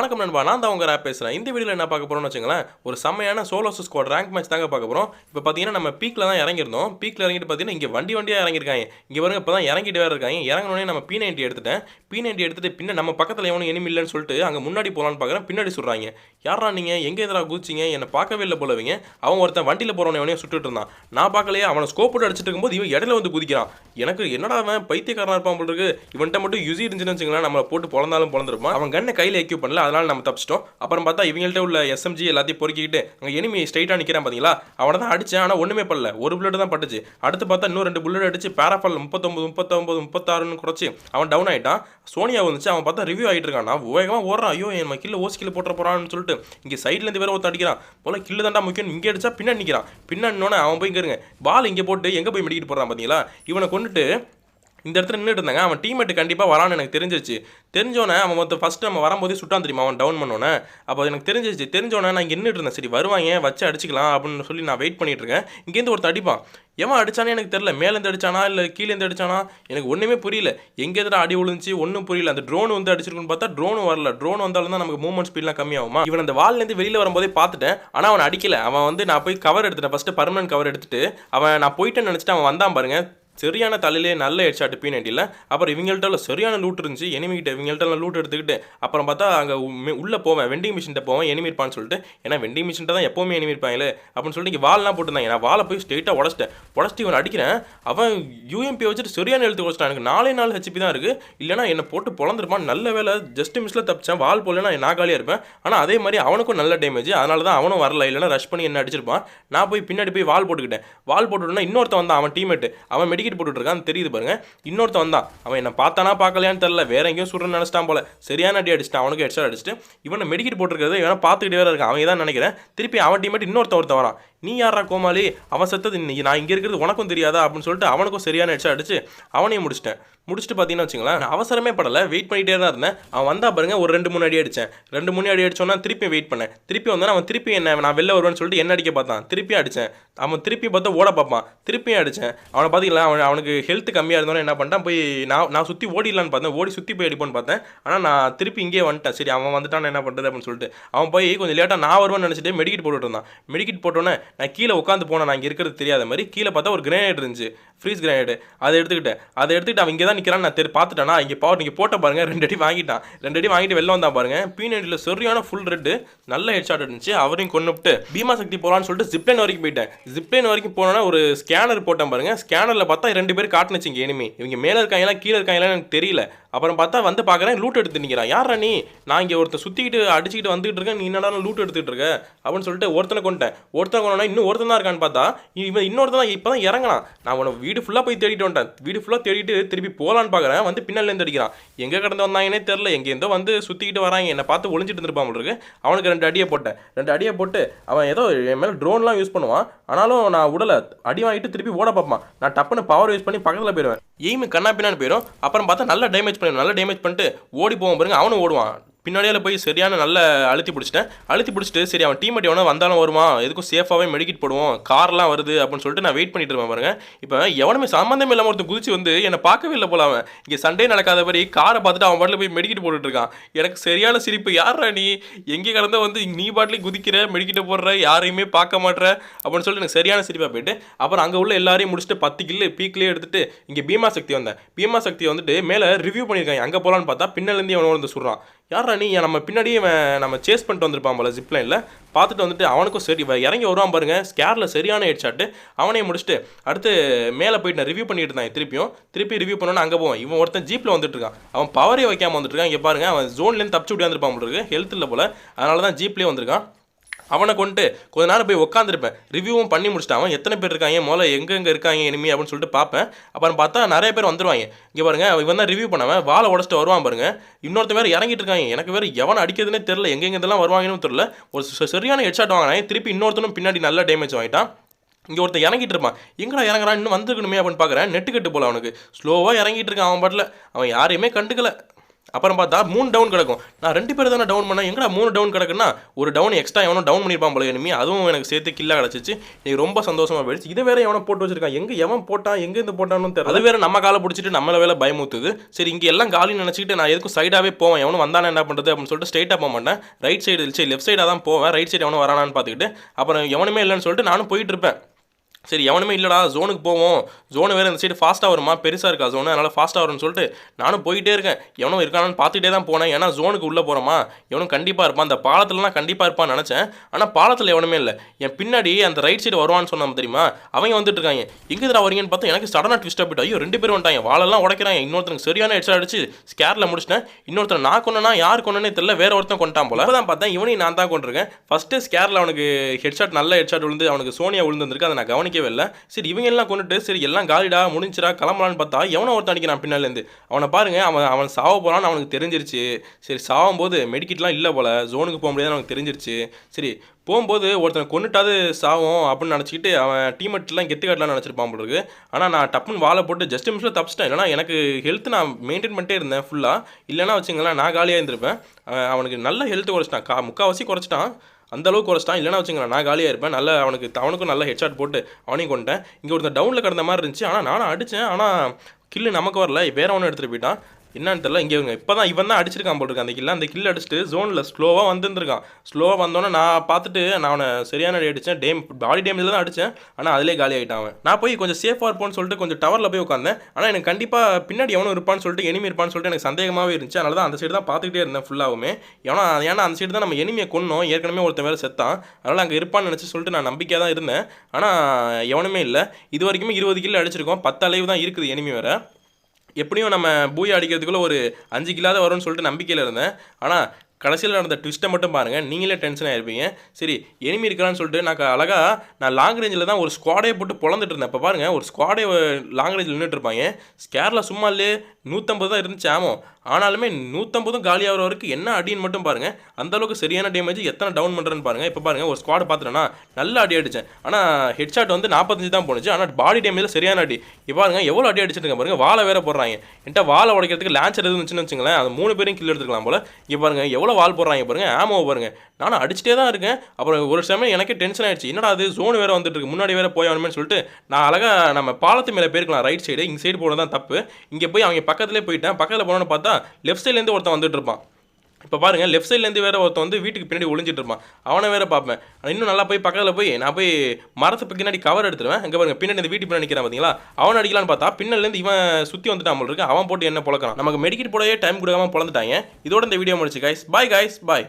வணக்கம் நண்பா நான் தான் உங்கள் ரேப் பேசுகிறேன் இந்த வீடியோவில் என்ன பார்க்க போகிறோம்னு வச்சுங்களேன் ஒரு செம்மையான சோலோ ஸ்குவாட் ரேங்க் மேட்ச் தாங்க பார்க்க போகிறோம் இப்போ பார்த்தீங்கன்னா நம்ம பீக்கில் தான் இறங்கியிருந்தோம். பீக்கில் இறங்கிட்டு பார்த்தீங்கன்னா இங்கே வண்டி வண்டியாக இறங்கியிருக்காங்க. இங்கே பாருங்க இப்போ தான் இறங்கிட்டு வேறு இருக்காங்க. இறங்கினோடனே நம்ம பி நைன்ட்டி எடுத்துட்டேன். பி நைன்ட்டி எடுத்துட்டு பின்ன நம்ம பக்கத்தில் எவனும் எனிமி இல்லைன்னு சொல்லிட்டு அங்கே முன்னாடி போகலான்னு பார்க்குறேன் பின்னாடி சொல்கிறாங்க யாரா நீங்கள் எங்கே எதிராக குதிச்சிங்க? என்னை பார்க்கவே இல்லை போலவீங்க அவன் ஒருத்தன் வண்டியில் போகிறவன எவனையும் சுட்டுட்டு இருந்தான். நான் பார்க்கலையே அவனை ஸ்கோப் போட்டு அடிச்சிட்டு இருக்கும்போது இவன் இடையில வந்து குதிக்கிறான். எனக்கு என்னடா அவன் பைத்தியக்காரனா இருப்பான் போல இருக்கு. இவன்கிட்ட மட்டும் யூசி இருந்துச்சுன்னு வச்சுங்களேன் நம்மளை போட்டு பிறந்தாலும் பிறந்திருப்பான் அவன் கண்ணை கையில் எக்யூப் பண்ணல. அதனால் நம்ம தப்பிச்சிட்டோம். அப்புறம் பார்த்தா இவங்கள்ட்ட உள்ள எஸ்எம்ஜி எல்லாத்தையும் பொறுக்கிக்கிட்டு அங்கே எனிமி ஸ்ட்ரைட்டாக நிற்கிறான் பார்த்தீங்களா அவனை தான் அடிச்சேன் ஆனால் ஒன்றுமே பண்ணல. ஒரு புல்லட் தான் பட்டுச்சு. அடுத்து பார்த்தா இன்னும் ரெண்டு புல்லட் அடிச்சு பேராஃபால் முப்பத்தொம்பது முப்பத்தொம்பது முப்பத்தாறுன்னு குறைச்சி அவன் டவுன் ஆகிட்டான் சோனியா வந்துச்சு அவன் பார்த்தா ரிவ்யூ ஆகிட்டு இருக்கான். நான் வேகமாக ஓடுறான். ஐயோ என் கில்லு ஓசி கில்ல போட்டுற போகிறான்னு சொல்லிட்டு இங்கே சைட்லேருந்து வேறு ஒருத்தன் அடிக்கிறான். போல கில்லு தாண்டா முக்கியம். இங்கே அடிச்சா பின்னாடி நிற்கிறான் பின்னாடினோடனே அவன் போய் இங்கே இருங்க. பால் இங்கே போட்டு எங்கே போய் மெடிக்கிட்டு போகிறான் பார்த்தீங்களா இவனை கொண்டுட்டு இந்த இடத்துல நின்றுட்டு இருந்தாங்க அவன் டீம்மேட் கண்டிப்பாக வரான்னு எனக்கு தெரிஞ்சிருச்சு. தெரிஞ்சோன்னே அவன் மொத்த ஃபஸ்ட்டு நம்ம வரும்போதே சுட்டான் தெரியுமா? அவன் டவுன் பண்ணோன்னே அப்போ எனக்கு தெரிஞ்சிருச்சு. தெரிஞ்சோன்னே நான் இங்கே நின்றுட்டு இருந்தேன் சரி வருவாங்க வச்சு அடிச்சுக்கலாம் அப்படின்னு சொல்லி நான் வெயிட் பண்ணிட்டு இருக்கேன் இங்கேருந்து ஒருத்தன் அடிப்பான். எவன் அடிச்சானே எனக்கு தெரில மேலேருந்து அடிச்சானா? இல்லை கீழேருந்து அடிச்சானா? எனக்கு ஒன்றுமே புரியல. எங்கே அடி விழுந்துச்சு? ஒன்றும் புரியல. அந்த ட்ரோன் வந்து அடிச்சிருக்குன்னு பார்த்தா ட்ரோன் வரல. ட்ரோன் வந்தாலும் தான் நமக்கு மூவ்மெண்ட் ஸ்பீட்லாம் கம்மியாகுமா? இவன் அந்த வால்லேருந்து வெளியில் வரும்போதே பார்த்துட்டேன். ஆனால் அவன் அடிக்கல. அவன் வந்து நான் போய் கவர் எடுத்துட்டேன். ஃபஸ்ட்டு பர்மனன்ட் கவர் எடுத்துட்டு அவன் நான் போயிட்டேன்னு நினச்சிட்டு அவன் வந்தான் பாருங்க. சரியான தலையிலே நல்ல ஹெட்ஷாட் பி நைன்ட்டியில் அப்புறம் இவங்கள்ட்ட சரியான லூட் இருந்துச்சு எனிமிகிட்ட இவங்கள்ட்ட லூட் எடுத்துக்கிட்டு அப்புறம் பார்த்தா அங்கே உள்ளே போவேன் வெண்டிங் மிஷின்ட்ட போவேன் எனிமி இருப்பான்னு சொல்லிட்டு ஏன்னா வெண்டிங் மிஷின்ட்ட தான் எப்போவுமே எனிமி இருப்பாங்களே அப்படின்னு சொல்லிட்டு இங்கே வால்லாம் போட்டுருந்தாங்க. நான் வாழை போய் ஸ்ட்ரெயிட்டாக உடச்சிட்டேன். உடச்சிட்டு இவன் அடிக்கிறேன். அவன் யூஎம்பி வச்சுட்டு சரியான எழுத்து உடச்சிட்டான். எனக்கு நாலே நாலு ஹெச்பி தான் இருக்குது இல்லைனா என்னை போட்டு பொழந்திருப்பான் நல்ல வேலை ஜஸ்ட் மிஸ்ல தப்பிச்சேன். வால் போலனா நான் காலியாக இருப்பேன். ஆனால் அதே மாதிரி அவனுக்கும் நல்ல டேமேஜ் அதனால தான் அவனும் வரல. இல்லைனா ரஷ் பண்ணி என்ன அடிச்சிருப்பான். நான் போய் பின்னாடி போய் வால் போட்டுக்கிட்டேன். வால் போட்டுட்டோன்னா இன்னொருத்தன் வந்தான். அவன் டீமேட் அவன் மெடிக்கல் போட்டுட்டு இருக்கான் தெரியுது பாருங்க. இன்னொருத்தன் வந்தான். அவன் என்ன பார்த்தானா பார்க்கலையான்னு தெரில வேற எங்கேயும் சுடுறன்னு நினச்சிட்டான் போல. சரியான அடி அடிச்சிட்டான். அவனுக்கு ஹெட்ஷாட் அடிச்சுட்டு இவனை மெடிக்கெட் போட்டுருக்கிறது இவனை பார்த்துக்கிட்டே வேற இருக்கான். அவன் தான் நினைக்கிறேன். திருப்பி அவன் டீமேட் இன்னொருத்த ஒருத்த வரான். நீ யாரா கோமாளி? அவன் செத்தது நான் இங்கே இருக்கிறது உனக்கும் தெரியாதா? அப்படின்னு சொல்லிட்டு அவனுக்கும் சரியான ஹெட்ஷாட் அடிச்சு அவனையும் முடிச்சிட்டேன். முடிச்சுட்டு பார்த்தீங்கன்னா வச்சுங்களேன் நான் அவசரமே படலை. வெயிட் பண்ணிகிட்டே தான் இருந்தேன். அவன் வந்தா பாருங்க ஒரு ரெண்டு மூணு அடி அடித்தேன். ரெண்டு மூணு அடி அடிச்சோன்னா திருப்பி வெயிட் பண்ணேன். திருப்பி வந்தால் அவன் திருப்பி என்ன நான் வெளில வருவேன்னு சொல்லிட்டு என்ன அடிக்க பார்த்தான்? திருப்பி அடித்தேன். அவன் திருப்பி பார்த்தா ஓட பார்ப்பான். திருப்பியும் அடித்தேன். அவனை பார்த்தீங்களா அவன் அவனுக்கு ஹெல்த் கம்மியாக இருந்தோன்னு என்ன பண்ணிட்டான்? போய் நான் நான் சுற்றி ஓடிடலான்னு பார்த்தேன். ஓடி சுற்றி போய் அடிப்போன்னு பார்த்தேன். ஆனால் நான் திருப்பி இங்கே வந்துட்டேன். சரி அவன் வந்துட்டான் என்ன பண்ணுறது அப்படின்னு சொல்லிட்டு. அவன் போய் கொஞ்சம் லேட்டாக நான் வருவேன்னு நினச்சிட்டு மெடிக்கெட் போட்டுட்டு இருந்தான். மெடிக்கெட் போட்டோன்னே நான் கீழே உட்காந்து போனேன். நான் இங்கே இருக்கிறது தெரியாத மாதிரி கீழே பார்த்தா ஒரு கிரேனேட் இருந்துச்சு. ஃப்ரீஸ் கிரேனேட் அதை எடுத்துக்கிட்டேன். அதை எடுத்துக்கிட்டு அவன் இங்கே தான் நிற்கிறான்னு நான் தெரி பார்த்துட்டானா இங்கே பவர் நீங்கள் போட்ட பாருங்கள் ரெண்டு அடி வாங்கிட்டான். ரெண்டு அடி வாங்கிட்டு வெளில வந்தான் பாருங்கள் பீனடியில் சரியான ஃபுல் ரெட்டு நல்ல ஹெட் ஷாட் இருந்துச்சு. அவரையும் கொண்டுட்டு பீமா சக்தி போகலான்னு சொல்லிட்டு ஜிப்லைன் வரைக்கும் போயிட்டேன். ஜிப்லைன் வரைக்கும் போனோன்னா ஒரு ஸ்கேனர் போட்டேன் பாருங்கள் ஸ்கேனரில் பார்த்தா ரெண்டு பேர் காட்டுனுச்சு இங்கே எனிமி இவங்க மேலே இருக்காங்களா கீழே இருக்காங்களா எனக்கு தெரியல. அப்புறம் பார்த்தா வந்து பார்க்குறேன் லூட் எடுத்து நிற்கிறான் யாரா நீ? நான் இங்கே ஒருத்தன் சுற்றிக்கிட்டு அடிச்சுக்கிட்டு வந்துகிட்டு இருக்கேன். நீ என்னடா லூட் எடுத்துகிட்டு இருக்க? அப்படின்னு சொல்லிட்டு ஒருத்தனை கொண்டேன் ஒருத்தனை கொண்டா இன்னும் ஒருத்தன் தான் இருக்கான்னு பார்த்தா இவன் இன்னொருத்தன் இப்போ தான் இறங்கினான் நான் உன வீடு ஃபுல்லாக போய் தேடிட்டு வந்துட்டேன். வீடு ஃபுல்லாக தேடிட்டு திருப்பி போகலான்னு பார்க்குறேன் வந்து பின்னாலேருந்து அடிக்கிறான். எங்கே கடந்து வந்தாங்கன்னே தெரில எங்கேருந்தோ வந்து சுற்றிக்கிட்டு வராங்க. என்னை பார்த்து ஒளிஞ்சிட்டு இருந்திருப்பான் போல அவனுக்கு ரெண்டு அடியை போட்டேன். ரெண்டு அடியை போட்டு அவன் ஏதோ என் மேலே ட்ரோன்லாம் யூஸ் பண்ணுவான். ஆனாலும் நான் உடலை அடி வாங்கிட்டு திருப்பி ஓட பார்ப்பான். நான் டப்புன்னு பவர் யூஸ் பண்ணி பக்கத்தில் போயிடுவேன். எய்மு கண்ணா பின்னான்னு போயிடும். அப்புறம் பார்த்தா நல்லா டேமேஜ் பண்ணிடுவேன். நல்லா டேமேஜ் பண்ணிட்டு ஓடி போவான் பாருங்க. அவனும் ஓடுவான். பின்னாடியால போய் சரியான நல்ல அழுத்தி பிடிச்சிட்டேன். அழுத்தி பிடிச்சிட்டு சரி அவன் டீமேட் எவனோ வந்தாலும் வருமா? எதுக்கும் சேஃபாகவே மெடிக்கிட் போடுவோம். கார்லாம் வருது அப்படின்னு சொல்லிட்டு நான் வெயிட் பண்ணிட்டு இருப்பேன் பாருங்க. இப்போ எவனுமே சம்மந்தமே இல்லாமல் ஒருத்தன் குதிச்சு வந்து என்னை பார்க்கவே இல்லை போல அவன். இங்கே சண்டே நடக்காத மாதிரி காரை பார்த்துட்டு அவன் பாட்டில் போய் மெடிக்கிட் போட்டுட்டு இருக்கான். எனக்கு சரியான சிரிப்பு. யாரா நீ? எங்கே கடந்த வந்து நீ பாட்டிலே குதிக்கிற மெடிக்கிட்ட போடுற யாரையுமே பார்க்க மாட்ற அப்படின்னு சொல்லிட்டு எனக்கு சரியான சிரிப்பாக போயிட்டு அப்புறம் அங்கே உள்ள எல்லாரையும் முடிச்சுட்டு பத்து கில்லு பீக்லேயே எடுத்துட்டு இங்கே பீமா சக்தி வந்தேன். பீமா சக்தி வந்துட்டு மேலே ரிவ்யூ பண்ணியிருக்காங்க அங்கே போகலான்னு பார்த்தா பின்னாலேருந்து அவனை வந்து சொல்கிறான் யாரா நீ? நம்ம பின்னாடியே நம்ம சேஸ் பண்ணிட்டு வந்திருப்பான் போல ஜிப்லைனில் பார்த்துட்டு வந்துட்டு அவனுக்கும் சரி இறங்கி வருவான் பாருங்க. ஸ்கேரில் சரியான ஹெட் ஷாட்டு அவனையும் முடிச்சுட்டு அடுத்து மேலே போயிட்டு நான் ரிவ்யூ பண்ணிட்டு இருந்தான் திருப்பியும். திருப்பி ரிவ்யூ பண்ணோன்னு அங்கே போவான். இவன் ஒருத்தன் ஜீப்பில் வந்துட்டு இருக்கான். அவன் பவரே வைக்காமல் வந்துட்டு இருக்கான். இங்கே பாருங்க அவன் ஜோன்லேருந்து தப்பிச்சு விட்டு போல இருக்கு. ஹெல்த் இல்லை போல. அதனால தான் ஜீப்லேயே வந்திருக்கான். அவனை கொண்டு கொஞ்ச நேரம் போய் உட்காந்துருப்பேன் ரிவ்யூவும் பண்ணி முடிச்சிட்டான் அவன் எத்தனை பேர் இருக்காங்க முதல்ல எங்கெங்கே இருக்காங்க இனிமே அப்படின்னு சொல்லிட்டு பார்ப்பேன். அப்புறம் பார்த்தா நிறைய பேர் வந்துருவாங்க. இங்கே பாருங்க இவன் தான் ரிவ்யூ பண்ணவன். வாழை உடச்சிட்டு வருவான் பாருங்க. இன்னொருத்த வேறு இறங்கிட்டு இருக்காங்க. எனக்கு வேறு எவன் அடிக்கிறதுனே தெரில எங்கெங்க இதெல்லாம் வருவாங்கன்னு தெரில ஒரு ச- சரியான ஹெட்ஷாட் வாங்கினேன். திருப்பி இன்னொருத்தனும் பின்னாடி நல்ல டேமேஜ் வாங்கிட்டான். இங்கே ஒருத்தர் இறங்கிட்டு இருப்பான். எங்கடா இறங்குறான்? இன்னும் வந்துருக்கணுமே அப்படின்னு பார்க்குறேன். நெட்டு கட்டு போல அவனுக்கு. ஸ்லோவாக இறங்கிட்டு இருக்கான் அவன் பாட்டில். அவன் யாரையுமே கண்டுக்கலை. அப்புறம் பார்த்தா மூணு டவுன் கிடக்கும். நான் ரெண்டு பேர் தானே டவுன் பண்ணேன். எங்கடா மூணு டவுன் கிடக்குன்னா ஒரு டவுன் எக்ஸ்ட்ரா எவனோ டவுன் பண்ணியிருப்பான் போல இனிமே. அதுவும் எனக்கு சேர்த்து கில்லா கிடச்சிச்சு. நீ ரொம்ப சந்தோஷமாக போயிடுச்சு. இதை வேற எவனோ போட்டு வச்சிருக்கான். எங்கே எவன் போட்டான்? எங்கேருந்து போட்டானு போட்டான்னு தெரியல. அது வேற நம்ம காலை பிடிச்சிட்டு நம்மள வேலை பயமுத்துது சரி இங்கே எல்லாம் காலின்னு நினச்சிக்கிட்டு நான் எதுக்கும் சைடாகவே போவேன். எவனும் வந்தானே என்ன பண்ணுறது அப்படின்னு சொல்லிட்டு ஸ்ட்ரைட்டாக போக மாட்டேன். ரைட் சைடு சரி லெஃப்ட் சைடாக தான் போவேன். ரைட் சைடு எவனும் வரானான்னு பார்த்துக்கிட்டு அப்புறம் எவனுமே இல்லைன்னு சொல்லிட்டு நானும் போயிட்டு இருப்பேன். சரி எவனுமே இல்லைடா ஜோனுக்கு போவோம். ஜோனு வேறு இந்த சைடு ஃபாஸ்ட்டாக வருமா? பெருசாக இருக்கா ஜோனு அதனால் ஃபாஸ்ட்டாக வரும்னு சொல்லிட்டு நானும் போயிட்டே இருக்கேன். எவனும் இருக்கானான்னு பார்த்துட்டே தான் போனேன். ஏன்னா ஜோனுக்கு உள்ளே போகிறோமா எவனும் கண்டிப்பாக இருப்பான். அந்த பாலத்துலலாம் கண்டிப்பாக இருப்பான்னு நினச்சேன். ஆனால் பாலத்தில் எவனுமே இல்லை. என் பின்னாடி அந்த ரைட் சைடு வருவான்னு சொன்னான் தெரியுமா? அவங்க வந்துட்டு இருக்காங்க. எங்கே இதில் வரீங்கன்னு பார்த்தா எனக்கு சடனாக ட்விஸ்ட் போயிட்டு ஐயோ ரெண்டு பேரும் வந்துட்டாங்க. வாழெல்லாம் உடைக்கிறாங்க. இன்னொருத்தனுக்கு சரியான ஹெட்ஷாட் அடிச்சு ஸ்கேரில் முடிச்சிட்டேன். இன்னொருத்தர் நான் கொண்டனா யார் கொண்டனே தெரியல. வேற ஒருத்தன் கொண்டான் போல. தான் பார்த்தேன் இவனையும் நான் தான் கொண்டிருக்கேன் ஃபஸ்ட்டு ஸ்கேரில் அவனுக்கு ஹெட்ஷாட் நல்ல ஹெட்ஷாட் விழுந்து அவனுக்கு சோனியா விழுந்துருக்கு அதை நான் கவனிக்கவே இல்லை சரி இவங்க எல்லாம் கொண்டுட்டு சரி எல்லாம் காலிடா முடிஞ்சிடா கிளம்பலான்னு பார்த்தா எவனோ ஒருத்தன் அடிக்கிறான் பின்னாலேருந்து அவனை பாருங்க அவன் அவன் சாவ போகிறான்னு அவனுக்கு தெரிஞ்சிருச்சு. சரி சாவும் போது மெடிக்கிட்லாம் இல்லை போல ஜோனுக்கு போக முடியாதுன்னு அவனுக்கு தெரிஞ்சிருச்சு. சரி போகும்போது ஒருத்தனை கொண்டுட்டாது சாவும் அப்படின்னு நினச்சிக்கிட்டு அவன் டீமெட்லாம் கெத்து காட்டலாம் நினச்சிருப்பான் போல இருக்கு. ஆனால் நான் டப்புன்னு வாழை போட்டு ஜஸ்ட் மிஷில் தப்பிச்சிட்டேன். இல்லைனா எனக்கு ஹெல்த் நான் மெயின்டைன் பண்ணிட்டே இருந்தேன் ஃபுல்லாக இல்லைன்னா வச்சுங்களேன் நான் காலியாக இருந்திருப்பேன். அவனுக்கு நல்ல ஹெல்த் குறைச்சிட்டான். கா முக்கால்வாசி குறைச்சிட்டான். அந்த அளவுக்கு குறைச்சிட்டான் இல்லைனா வச்சுங்களேன் நான் காலியாக இருப்பேன். நல்ல அவனுக்கு அவனுக்கும் நல்ல ஹெட்ஷாட் போட்டு அவனையும் கொண்டேன் இங்கே ஒருத்தன் டவுனில் கிடந்த மாதிரி இருந்துச்சு. ஆனால் நானும் அடித்தேன் ஆனால் கில்லு நமக்கு வரல. வேற ஒன்று எடுத்துகிட்டு போயிட்டான். என்னன்னு தெரியல. இங்கே இவங்க இப்போ தான் இவன் தான் அடிச்சிருக்கான் போல் அந்த கில்ல அந்த கில் அடிச்சுட்டு ஜோனில் ஸ்லோவாக வந்துருந்துருக்கான். ஸ்லோவாக வந்தோன்னே நான் பார்த்துட்டு நான் அவனை சரியான அடி அடித்தேன் டேம் பாடி டேமேஜில் தான் அடித்தேன் ஆனால் அதிலே காலி ஆகிட்டான் அவன். நான் போய் கொஞ்சம் சேஃபாக இருப்போம்னு சொல்லிட்டு கொஞ்சம் டவரில் போய் உட்காந்தேன் ஆனால் எனக்கு கண்டிப்பாக பின்னாடி எவனும் இருப்பான்னு சொல்லிட்டு எனிமி இருப்பான்னு சொல்லிட்டு எனக்கு சந்தேகமாகவே இருந்துச்சு. அதனால தான் அந்த சைடு தான் பார்த்துக்கிட்டே இருந்தேன் ஃபுல்லாகவுமே ஏன்னா ஏன்னா அந்த சைடு தான் நம்ம எனிமியை கொன்னோம். ஏற்கனவே ஒருத்தன் வேறு செத்தான். அதனால் அங்கே இருப்பான்னு நினச்சி சொல்லிட்டு நான் நம்பிக்கையாக தான் இருந்தேன். ஆனால் எவனுமே இல்லை. இது வரைக்குமே இருபது கிலோ அடிச்சிருக்கோம். பத்து அளவு தான் இருக்குது எனிமி வேறு. எப்படியும் நம்ம பூயை அடிக்கிறதுக்குள்ளே ஒரு அஞ்சு கிலோ வரும்னு சொல்லிட்டு நம்பிக்கையில் இருந்தேன். ஆனால் கடைசியில் நடந்த ட்விஸ்ட்டை மட்டும் பாருங்கள் நீங்களே டென்ஷன் ஆகிருப்பீங்க சரி எனிமி இருக்கிறான்னு சொல்லிட்டு நான் அழகாக நான் லாங் ரேஞ்சில் தான் ஒரு ஸ்குவாடே போட்டு பொழந்துட்டு இருந்தேன். இப்போ பாருங்கள் ஒரு ஸ்குவாடே லாங் ரேஞ்சில் நின்றுட்டு இருப்பாங்க. ஸ்கேரில் சும்மா இல்லையே. நூற்றம்பது தான் இருந்துச்சு ஆமோ ஆனாலுமே நூற்றம்பதும் காலியாகிற வரைக்கும் என்ன அடின்னு மட்டும் பாருங்கள் அந்தளவுக்கு சரியான டேமேஜ் எத்தனை டவுன் பண்ணுறேன்னு பாருங்கள் இப்போ பாருங்கள் ஒரு ஸ்குவாட் பார்த்துட்டேன்னா நல்ல அடி அடித்தேன் ஆனால் ஹெட்ஷாட் வந்து நாற்பத்தஞ்சு தான் போணுச்சு ஆனால் பாடி டேமேஜில் சரியான அடி. இப்போ பாருங்க எவ்வளோ அடி அடிச்சிருக்கேன் பாருங்க. வாழை வேற போடுறாங்க. என்கிட்ட வாழை உடைக்கிறதுக்கு லான்ச்சர் இருந்துச்சுன்னு வச்சுங்களேன் அது மூணு பேரையும் கில் எடுத்துக்கலாம் போல. இப்போ பாருங்கள் எவ்வளோ வால் போடுறாங்க பாருங்க ஆமோ பாருங்க. நானும் அடிச்சிட்டே தான் இருக்கேன். அப்புறம் ஒரு சமயம் எனக்கே டென்ஷன் ஆயிடுச்சு. என்னடா அது ஜோன் வேறு வந்துட்டு இருக்கு முன்னாடி வேறு போய் சொல்லிட்டு நான் அழகாக நம்ம பாலத்து மேலே போயிருக்கலாம் ரைட் சைடு இங்கே சைடு போனதான் தான் தப்பு. இங்கே போய் அவங்க பக்கத்துலேயே போயிட்டேன். பக்கத்தில் போனோன்னு பார்த்தா லெஃப்ட் சைட்லேருந்து ஒருத்தன் வந்துட்டு இருப்பான். இப்போ பாருங்க லெஃப்ட் சைட்லேருந்து வேறு ஒருத்தன் வந்து வீட்டுக்கு பின்னாடி ஒளிஞ்சிட்டு இருப்பான். அவனை வேற பார்ப்பேன். இன்னும் நல்லா போய் பக்கத்தில் போய் நான் போய் மரத்துக்கு பின்னாடி கவர் எடுத்துருவேன். இங்கே பாருங்க பின்னாடி இந்த வீட்டு பின்னாடி நிற்கிறான் பார்த்தீங்களா அவன் அடிக்கலான்னு பார்த்தா பின்னாலேருந்து இவன் சுற்றி வந்துட்டான் இருக்கு. அவன் போட்டு என்ன பழக்கிறான்? நமக்கு மெடிக்கெட் போடவே டைம் கொடுக்காம பிறந்துட்டாங்க இதோட இந்த வீடியோ முடிச்சு கைஸ் பாய் கைஸ் பாய்